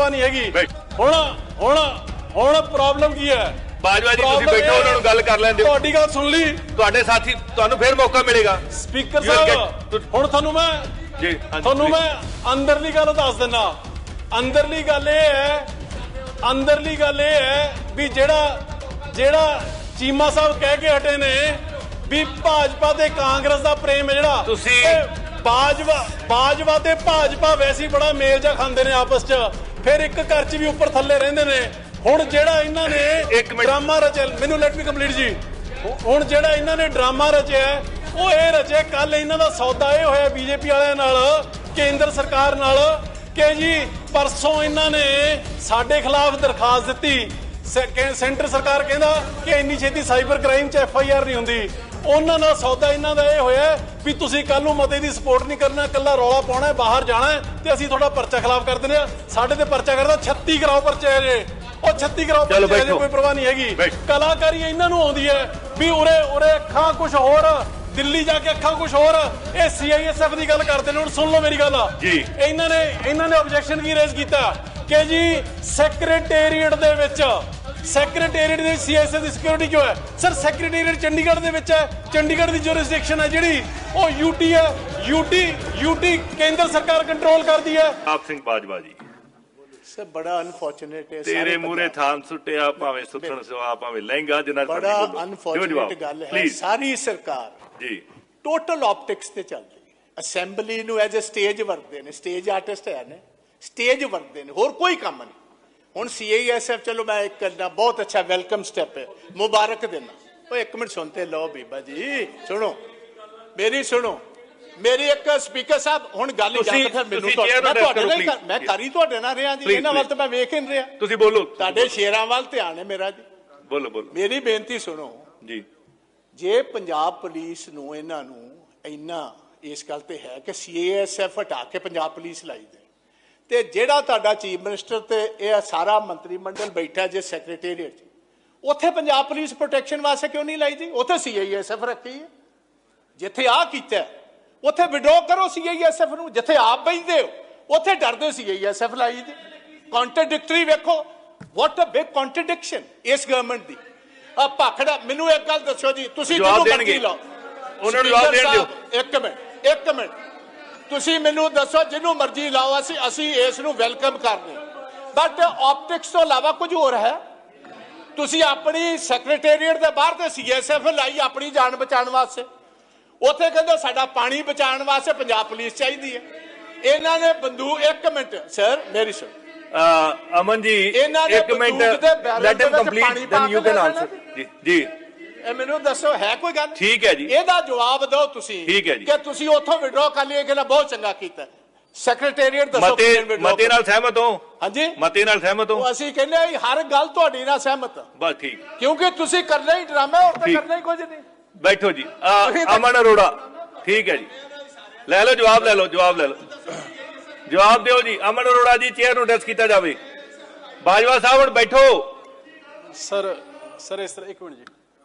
ਪਰਵਾਹ ਨਹੀਂ ਹੈਗੀ। ਹੁਣ ਹੁਣ ਹੁਣ ਪ੍ਰੋਬਲਮ ਕੀ ਹੈ? ਬਾਜਵਾ ਜੀ ਤੁਸੀਂ ਬੈਠੋ ਉਹਨਾਂ ਨੂੰ ਗੱਲ ਕਰ ਲੈਂਦੇ ਤੁਹਾਡੀ ਗੱਲ ਸੁਣ ਲਈ। ਤੁਹਾਡੇ ਸਾਥੀ ਤੁਹਾਨੂੰ ਫੇਰ ਮੌਕਾ ਮਿਲੇਗਾ। ਸਪੀਕਰ ਸਾਹਿਬ ਹੁਣ ਤੁਹਾਨੂੰ ਮੈਂ ਜੀ ਤੁਹਾਨੂੰ. ਮੈਂ ਅੰਦਰਲੀ ਗੱਲ ਦੱਸ ਦਿੰਦਾ ਅੰਦਰਲੀ ਗੱਲ ਇਹ ਹੈ ਅੰਦਰਲੀ ਗੱਲ ਇਹ ਹੈ ਵੀ ਜਿਹੜਾ ਜਿਹੜਾ ਚੀਮਾ ਸਾਹਿਬ ਕਹਿ ਕੇ ਹਟੇ ਨੇ ਵੀ ਭਾਜਪਾ ਤੇ ਕਾਂਗਰਸ ਦਾ ਪ੍ਰੇਮ ਹੈ ਜਿਹੜਾ। ਤੁਸੀਂ- ਬਾਜਵਾ ਬਾਜਵਾ ਤੇ ਭਾਜਪਾ ਵੈਸੇ ਬੜਾ ਮੇਲ ਜਾ ਖਾਂਦੇ ਨੇ ਆਪਸ 'ਚ। ਫਿਰ ਇੱਕ ਘਰ 'ਚ ਵੀ ਉੱਪਰ ਥੱਲੇ ਰਹਿੰਦੇ ਨੇ। ਹੁਣ ਜਿਹੜਾ ਇਹਨਾਂ ਨੇ। ਡਰਾਮਾ ਰਚਿਆ ਮੈਨੂੰ ਲੈਟ ਮੀ ਕੰਪਲੀਟ ਜੀ। ਹੁਣ ਜਿਹੜਾ ਇਹਨਾਂ ਨੇ ਡਰਾਮਾ ਰਚਿਆ ਉਹ ਇਹ ਰਚਿਆ ਕੱਲ ਇਹਨਾਂ ਦਾ ਸੌਦਾ ਇਹ ਹੋਇਆ ਬੀਜੇਪੀ ਵਾਲਿਆਂ ਨਾਲ ਕੇਂਦਰ ਸਰਕਾਰ ਨਾਲ ਕਿ ਜੀ ਪਰਸੋਂ ਇਹਨਾਂ ਨੇ ਸਾਡੇ ਖਿਲਾਫ ਦਰਖਾਸਤ ਦਿੱਤੀ। ਸੈਂਟਰ ਸਰਕਾਰ ਕਹਿੰਦਾ ਕਿ ਇੰਨੀ ਛੇਤੀ ਸਾਈਬਰ ਕ੍ਰਾਈਮ 'ਚ ਐਫ ਆਈ ਆਰ ਨਹੀਂ ਹੁੰਦੀ। ਉਹਨਾਂ ਨਾਲ ਸੌਦਾ ਇਹਨਾਂ ਦਾ ਇਹ ਹੋਇਆ ਵੀ ਤੁਸੀਂ ਕੱਲ ਨੂੰ ਮਤੇ ਦੀ ਸਪੋਰਟ ਨਹੀਂ ਕਰਨਾ ਕੱਲਾ ਰੌਲਾ ਪਾਉਣਾ ਬਾਹਰ ਜਾਣਾ ਤੇ ਅਸੀਂ ਤੁਹਾਡਾ ਪਰਚਾ ਖਿਲਾਫ ਕਰ ਦਿੰਦੇ ਆ ਸਾਡੇ ਤੇ ਪਰਚਾ ਕਰਦਾ 36 ਕਰਾਓ ਪਰਚੇ ਜੇ ਉਹ 36 ਕਰਾਓ ਪਰਚੇ ਜੇ। ਕੋਈ ਪਰਵਾਹ ਨਹੀਂ ਹੈਗੀ। ਕਲਾਕਾਰੀ ਇਹਨਾਂ ਨੂੰ ਆਉਂਦੀ ਹੈ ਵੀ ਉਰੇ ਉਰੇ ਅੱਖਾਂ ਕੁਝ ਹੋਰ ਦਿੱਲੀ ਜਾ ਕੇ ਅੱਖਾਂ ਕੁਝ ਹੋਰ ਇਹ ਸੀਆਈਐਸਐਫ ਦੀ ਗੱਲ ਕਰਦੇ ਨੇ ਹੁਣ ਸੁਣ ਲਓ ਮੇਰੀ ਗੱਲ ਜੀ। ਇਹਨਾਂ ਨੇ ਇਹਨਾਂ ਨੇ ਆਬਜੈਕਸ਼ਨ ਕੀ ਰੇਜ਼ ਕੀਤਾ ਕਿ ਜੀ ਸੈਕਟਰੀਏਟ ਦੇ ਵਿੱਚ ਸੈਕਟਰੀਏਟ ਦੇ ਸੀਐਸਐਫ ਦੀ ਸਿਕਿਉਰਿਟੀ ਕਿਉਂ ਹੈ? ਸਰ ਸੈਕਟਰੀਏਟ ਚੰਡੀਗੜ੍ਹ ਦੇ ਵਿੱਚ ਹੈ। ਚੰਡੀਗੜ੍ਹ ਦੀ ਜੁਰਿਸਡਿਕਸ਼ਨ ਹੈ ਜਿਹੜੀ। ਉਹ ਯੂਟੀ ਹੈ। ਯੂਟੀ ਯੂਟੀ ਕੇਂਦਰ ਸਰਕਾਰ ਕੰਟਰੋਲ ਕਰਦੀ ਹੈ। ਆਪ ਸਿੰਘ ਬਾਜਵਾ ਜੀ। ਸਰ ਬੜਾ ਅਨਫੋਰਚੂਨੇਟ ਹੈ। ਤੇਰੇ ਮੂਰੇ ਥਾਨ ਸੁੱਟਿਆ ਭਾਵੇਂ ਸੁੱਟਣ ਸਵਾ ਭਾਵੇਂ ਲਹਿੰਗਾ ਜਿੰਨਾ ਬੜਾ ਅਨਫੋਰਚੂਨੇਟ ਗੱਲ ਹੈ। ਸਾਰੀ ਸਰਕਾਰ ਜੀ। ਟੋਟਲ ਆਪਟਿਕਸ ਤੇ ਚੱਲ ਰਹੀ ਹੈ। ਅਸੈਂਬਲੀ ਨੂੰ ਐਜ਼ ਅ ਸਟੇਜ ਵਰਤਦੇ ਨੇ। ਸਟੇਜ ਆਰਟਿਸਟ ਹੈ ਨੇ। ਸਟੇਜ ਵਰਤਦੇ ਨੇ। ਹੋਰ ਕੋਈ ਕੰਮ ਨਹੀਂ। ਹੁਣ ਸੀਆਈਐਸਐਫ ਚਲੋ ਮੈਂ ਇੱਕ ਕਰਨਾ ਬਹੁਤ ਅੱਛਾ ਵੈਲਕਮ ਸਟੈਪ ਹੈ ਮੁਬਾਰਕ ਦੇਣਾ। ਉਹ ਇੱਕ ਮਿੰਟ ਸੁਣਤੇ ਲਓ ਬੀਬਾ ਜੀ ਸੁਣੋ ਮੇਰੀ ਸੁਣੋ ਮੇਰੀ ਇੱਕ ਸਪੀਕਰ ਸਾਹਿਬ ਹੁਣ ਗੱਲ ਜਾਂ ਤੁਸੀਂ- ਤਾਂ ਫਿਰ ਮੈਨੂੰ ਤੁਹਾਡੇ ਨਾਲ ਹੀ ਮੈਂ. ਕਰੀ ਤੁਹਾਡੇ ਨਾਲ ਰਿਹਾ ਜੀ ਇਹਨਾਂ ਵੱਲ. ਤਾਂ ਮੈਂ ਵੇਖ ਹੀ ਨਹੀਂ ਰਿਹਾ। ਤੁਸੀਂ ਬੋਲੋ ਤੁਹਾਡੇ ਸ਼ੇਰਾਂ ਵੱਲ ਧਿਆਨ ਹੈ ਮੇਰਾ ਜੀ। ਬੋਲੋ ਬੋਲੋ। ਮੇਰੀ ਬੇਨਤੀ ਸੁਣੋ। ਜੀ। ਜੇ ਪੰਜਾਬ ਪੁਲਿਸ ਨੂੰ ਇਹਨਾਂ ਨੂੰ ਇੰਨਾ ਇਸ ਗੱਲ ਤੇ ਹੈ ਕਿ ਸੀਏਐਸਐਫ ਹਟਾ ਕੇ ਪੰਜਾਬ ਪੁਲਿਸ ਲਾਈ ਦੇ ਤੇ ਜਿਹੜਾ ਤੁਹਾਡਾ ਚੀਫ ਮਿਨਿਸਟਰ ਤੇ ਇਹ ਸਾਰਾ ਮੰਤਰੀ ਮੰਡਲ ਬੈਠਾ ਜੇ ਸੈਕਟਰੀਏਟ 'ਚ ਉੱਥੇ ਪੰਜਾਬ ਪੁਲਿਸ ਪ੍ਰੋਟੈਕਸ਼ਨ ਵਾਸਤੇ ਕਿਉਂ ਨਹੀਂ ਲਾਈ ਜੀ? ਉੱਥੇ ਸੀਆਈਐਸਐਫ ਰੱਖੀ ਹੈ। ਜਿੱਥੇ ਆ ਕੀਤਾ ਉੱਥੇ ਵਿਡਰੋ ਕਰੋ ਸੀਆਈਐਸਐਫ ਨੂੰ ਜਿੱਥੇ ਆਪ ਬੈਠਦੇ ਹੋ ਉੱਥੇ ਡਰਦੇ ਸੀਆਈਐਸਐਫ ਲਾਈ ਜੀ। ਕੰਟਰਡਿਕਟਰੀ ਵੇਖੋ ਵਾਟ ਅ ਬਿਗ ਕੰਟਰਡਿਕਸ਼ਨ ਇਸ ਗਵਰਨਮੈਂਟ ਦੀ। ਆ ਭਾਖੜਾ ਮੈਨੂੰ ਇੱਕ ਗੱਲ ਦੱਸੋ ਜੀ ਤੁਸੀਂ ਜਿਹਨੂੰ ਮਰਜ਼ੀ। ਲਾਓ। ਉਹਨਾਂ ਨੂੰ ਜਵਾਬ ਦੇਣ ਦਿਓ। ਇੱਕ ਮਿੰਟ ਇੱਕ ਮਿੰਟ। ਤੁਸੀਂ ਮੈਨੂੰ ਦੱਸੋ ਜਿਹਨੂੰ ਮਰਜ਼ੀ ਲਾਓ ਅਸੀਂ ਅਸੀਂ ਇਸ ਨੂੰ ਵੈਲਕਮ ਕਰਦੇ ਬਟ ਆਪਟਿਕਸ ਤੋਂ ਇਲਾਵਾ ਕੁਝ ਹੋਰ ਹੈ? ਤੁਸੀਂ ਆਪਣੀ ਸੈਕਟਰੀਏਟ ਦੇ ਬਾਹਰ ਤੇ ਸੀਐਸਐਫ ਲਾਈ ਆਪਣੀ ਜਾਨ ਬਚਾਉਣ ਵਾਸਤੇ। ਉੱਥੇ ਕਹਿੰਦੇ ਸਾਡਾ ਪਾਣੀ ਬਚਾਉਣ ਵਾਸਤੇ ਪੰਜਾਬ ਪੁਲਿਸ ਚਾਹੀਦੀ ਹੈ। ਇਹਨਾਂ ਨੇ ਬੰਦੂਕ ਇੱਕ ਮਿੰਟ ਸਰ ਮੇਰੀ ਸੁਣ। ਅਮਨ ਜੀ ਇਹਨਾਂ ਨੇ ਇੱਕ minute let him complete then you can answer ਜੀ ਜੀ। ਇਹ ਮੈਨੂੰ ਦੱਸੋ ਹੈ ਕੋਈ ਗੱਲ? ਠੀਕ ਹੈ ਜੀ। ਇਹਦਾ ਜਵਾਬ ਦਿਓ ਤੁਸੀਂ ਠੀਕ ਹੈ ਜੀ। ਕਿ ਤੁਸੀਂ ਉੱਥੋਂ ਵਿਡਰੋ ਕਰ ਲਈ ਕਿ ਨਾ ਬਹੁਤ ਚੰਗਾ ਕੀਤਾ। ਸੈਕਟਰੀਏਟ ਦੱਸੋ ਮਤੇ ਮਤੇ ਨਾਲ ਸਹਿਮਤ ਹੋ? ਹਾਂਜੀ। ਮਤੇ ਨਾਲ ਸਹਿਮਤ ਹੋ? ਉਹ ਅਸੀਂ ਕਹਿੰਦੇ ਹਾਂ, ਹਰ ਗੱਲ ਤੁਹਾਡੀ ਨਾਲ ਸਹਿਮਤ। ਬਸ ਠੀਕ। ਕਿਉਂਕਿ ਤੁਸੀਂ ਕਰਨਾ ਹੀ ਡਰਾਮਾ ਹੋਰ ਤਾਂ। ਕਰਨਾ ਹੀ ਕੁਝ ਨਹੀਂ। ਬੈਠੋ ਜੀ। ਅਮਨ ਅਰੋੜਾ। ਠੀਕ ਹੈ ਜੀ। ਲੈ ਲਓ ਜਵਾਬ ਲੈ ਲਓ ਜਵਾਬ ਲੈ ਲਓ। ਜਵਾਬ ਦਿਓ ਜੀ। ਅਮਨ ਅਰੋੜਾ ਜੀ ਚੇਅਰ ਨੂੰ ਡੈਸ ਕੀਤਾ ਜਾਵੇ। ਬਾਜਵਾ ਸਾਹਿਬ ਹੁਣ ਬੈਠੋ। ਸਰ ਸਰ ਇਸ ਤਰ੍ਹਾਂ ਇੱਕ ਮਿੰਟ ਜੀ।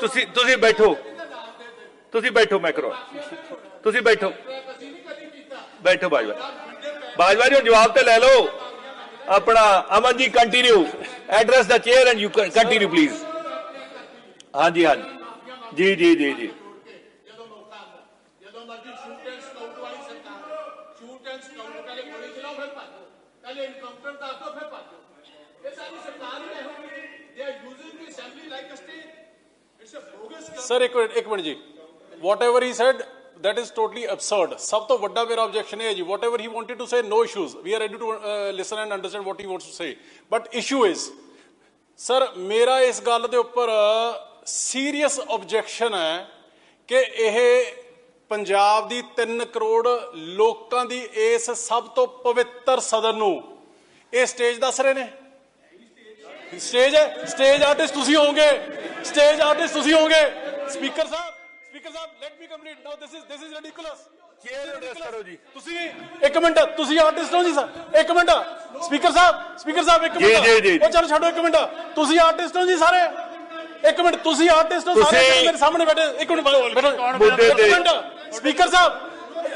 ਤੁਸੀਂ ਤੁਸੀਂ ਬੈਠੋ ਤੁਸੀਂ ਬੈਠੋ ਮੈਂ ਕਰੋ ਤੁਸੀਂ ਬੈਠੋ ਬੈਠੋ ਬਾਜਵਾ ਬਾਜਵਾ ਜੀ ਹੁਣ ਜਵਾਬ ਤੇ ਲੈ ਲਓ ਆਪਣਾ Aman ji continue address the chair and you continue please ਹਾਂਜੀ ਹਾਂਜੀ ਜੀ ਜੀ ਜੀ ਜੀ ਜਦੋਂ ਮਰਜ਼ੀ ਸ਼ੂਟ ਐਂਡ ਸਕਾਊਟ ਵਾਲੀ ਸਰਕਾਰ ਸ਼ੂਟ ਐਂਡ ਸਕਾਊਟ ਪਹਿਲੇ ਗੋਲੀ ਚਲਾਓ ਫਿਰ ਭੱਜੋ ਪਹਿਲੇ ਇਨਕਾਊਂਟਰ ਦੱਸ ਦਿਓ ਫਿਰ ਭੱਜੋ ਇਹ ਸਰ ਇੱਕ ਮਿੰਟ ਇੱਕ ਮਿੰਟ ਜੀ। Whatever he said that is totally absurd. ਸਭ ਤੋਂ ਵੱਡਾ ਮੇਰਾ objection ਹੈ ਜੀ whatever wanted to say no issues. We are ready to uh, listen and understand what he wants to say. But issue is sir ਮੇਰਾ ਇਸ ਗੱਲ ਦੇ ਉੱਪਰ ਸੀਰੀਅਸ objection ਹੈ ਕਿ ਇਹ ਪੰਜਾਬ ਦੀ 3 ਕਰੋੜ ਲੋਕਾਂ ਦੀ ਇਸ ਸਭ ਤੋਂ ਪਵਿੱਤਰ ਸਦਨ ਨੂੰ ਇਹ ਸਟੇਜ ਦੱਸ ਰਹੇ ਨੇ? ਸਟੇਜ ਹੈ? ਸਟੇਜ ਆਰਟਿਸਟ ਤੁਸੀਂ ਹੋਵੋਗੇ। ਸਟੇਜ ਆਰਟਿਸਟ ਤੁਸੀਂ ਹੋਵੋਗੇ। ਸਪੀਕਰ ਸਾਹਿਬ speaker Sahib let me complete now this is this is ridiculous chair address ਕਰੋ ਜੀ। ਤੁਸੀਂ ਇੱਕ ਮਿੰਟ ਤੁਸੀਂ ਆਰਟਿਸਟ ਹੋ ਜੀ ਸਰ। ਇੱਕ ਮਿੰਟ। ਸਪੀਕਰ ਸਾਹਿਬ ਸਪੀਕਰ ਸਾਹਿਬ ਇੱਕ ਮਿੰਟ। ਜੀ, ਜੀ। ਉਹ ਚਲੋ ਛੱਡੋ ਇੱਕ ਮਿੰਟ। ਤੁਸੀਂ ਆਰਟਿਸਟ ਹੋ ਜੀ ਸਾਰੇ। ਇੱਕ ਮਿੰਟ ਤੁਸੀਂ ਆਰਟਿਸਟ ਹੋ ਸਾਰੇ। ਮੇਰੇ ਸਾਹਮਣੇ ਬੈਠੇ। ਇੱਕ ਮਿੰਟ ਬੈਠੋ। ਮੁੱਦੇ ਤੇ- ਇੱਕ ਮਿੰਟ ਸਪੀਕਰ ਸਾਹਿਬ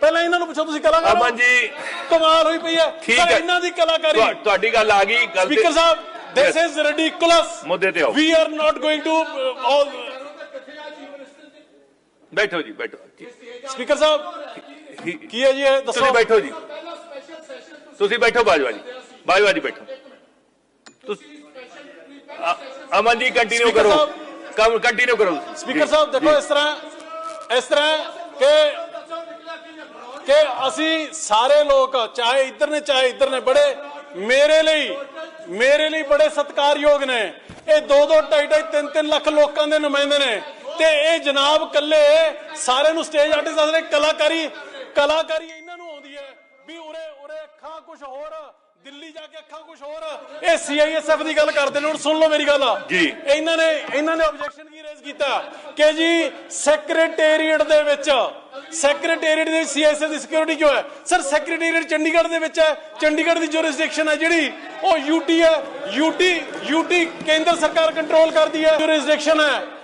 ਪਹਿਲਾਂ ਇਹਨਾਂ ਨੂੰ ਪੁੱਛੋ ਤੁਸੀਂ ਕਲਾਕਾਰ ਹੋ? ਅਮਨ ਜੀ ਕਮਾਲ ਹੋਈ ਪਈ ਹੈ ਠੀਕ ਹੈ। ਇਹਨਾਂ ਦੀ ਕਲਾਕਾਰੀ ਤੁਹਾ- ਤੁਹਾਡੀ ਗੱਲ ਆ ਗਈ ਗੱਲ ਤੇ- ਸਪੀਕਰ ਸਾਹਿਬ ਦਿਸ Yes. ਇਜ਼ ਰਿਡੀਕੁਲਸ ਮੁੱਦੇ ਤੇ ਆਓ। We are not going to all ਬੈਠੋ ਜੀ ਬੈਠੋ ਸਪੀਕਰ ਸਾਹਿਬ ਠੀਕ- ਕੀ ਹੈ ਜੀ ਇਹ ਤੁਸੀਂ ਦੱਸੋ ਬੈਠੋ ਜੀ ਤੁਸੀਂ ਬੈਠੋ ਬਾਜਵਾ ਜੀ ਬਾਜਵਾ ਜੀ ਬੈਠੋ ਤੁਸੀਂ ਅ- ਅਮਨ ਜੀ ਕੰਟੀਨਿਊ Speaker ਕਰੋ। ਕੰਮ ਕੰਟੀਨਿਊ ਕਰੋ ਸਪੀਕਰ ਸਾਹਿਬ ਦੇਖੋ। ਇਸ ਤਰ੍ਹਾਂ ਇਸ ਤਰ੍ਹਾਂ ਕਿ ਕਿ ਅਸੀਂ ਸਾਰੇ ਲੋਕ ਚਾਹੇ ਇੱਧਰ ਨੇ ਚਾਹੇ ਇੱਧਰ ਨੇ ਬੜੇ ਮੇਰੇ ਲਈ ਮੇਰੇ ਲਈ ਬੜੇ ਸਤਿਕਾਰਯੋਗ ਨੇ। ਇਹ 2 2 2.5 3 3 ਲੱਖ ਲੋਕਾਂ ਦੇ ਨੁਮਾਇੰਦੇ ਨੇ। ਤੇ ਇਹ ਜਨਾਬ ਕੱਲੇ ਸਾਰਿਆਂ ਨੂੰ ਸਟੇਜ ਆਰਟਿਸਟ ਦੱਸਦੇ ਕਲਾਕਾਰੀ ਕਲਾਕਾਰੀ ਇਹਨਾਂ ਨੂੰ ਆਉਂਦੀ ਹੈ ਵੀ ਉਰੇ ਉਰੇ ਅੱਖਾਂ ਕੁਝ ਹੋਰ ਦਿੱਲੀ ਜਾ ਕੇ ਅੱਖਾਂ ਕੁਝ ਹੋਰ। ਇਹ ਸੀਆਈਐਸਐਫ ਦੀ ਗੱਲ ਕਰਦੇ ਨੇ ਹੁਣ ਸੁਣ ਲਓ ਮੇਰੀ ਗੱਲ। ਜੀ। ਇਹਨਾਂ ਨੇ ਇਹਨਾਂ ਨੇ ਆਬਜੈਕਸ਼ਨ ਕੀ ਰੇਜ਼ ਕੀਤਾ? ਕਿ ਜੀ ਸੈਕਟਰੀਏਟ ਦੇ ਵਿੱਚ ਸੈਕਟਰੀਏਟ ਦੇ ਸੀਐਸਐਸ ਦੀ ਸਿਕਿਉਰਿਟੀ ਕਿਉਂ ਹੈ? ਸਰ ਸੈਕਟਰੀਏਟ ਚੰਡੀਗੜ੍ਹ ਦੇ ਵਿੱਚ ਹੈ। ਚੰਡੀਗੜ੍ਹ ਦੀ ਜੁਰਿਸਡਿਕਸ਼ਨ ਹੈ ਜਿਹੜੀ। ਉਹ ਯੂਟੀ ਹੈ। ਯੂਟੀ ਯੂਟੀ ਕੇਂਦਰ ਸਰਕਾਰ ਕੰਟਰੋਲ ਕਰਦੀ ਹੈ। ਜੁਰਿਸਡਿਕਸ਼ਨ ਹੈ।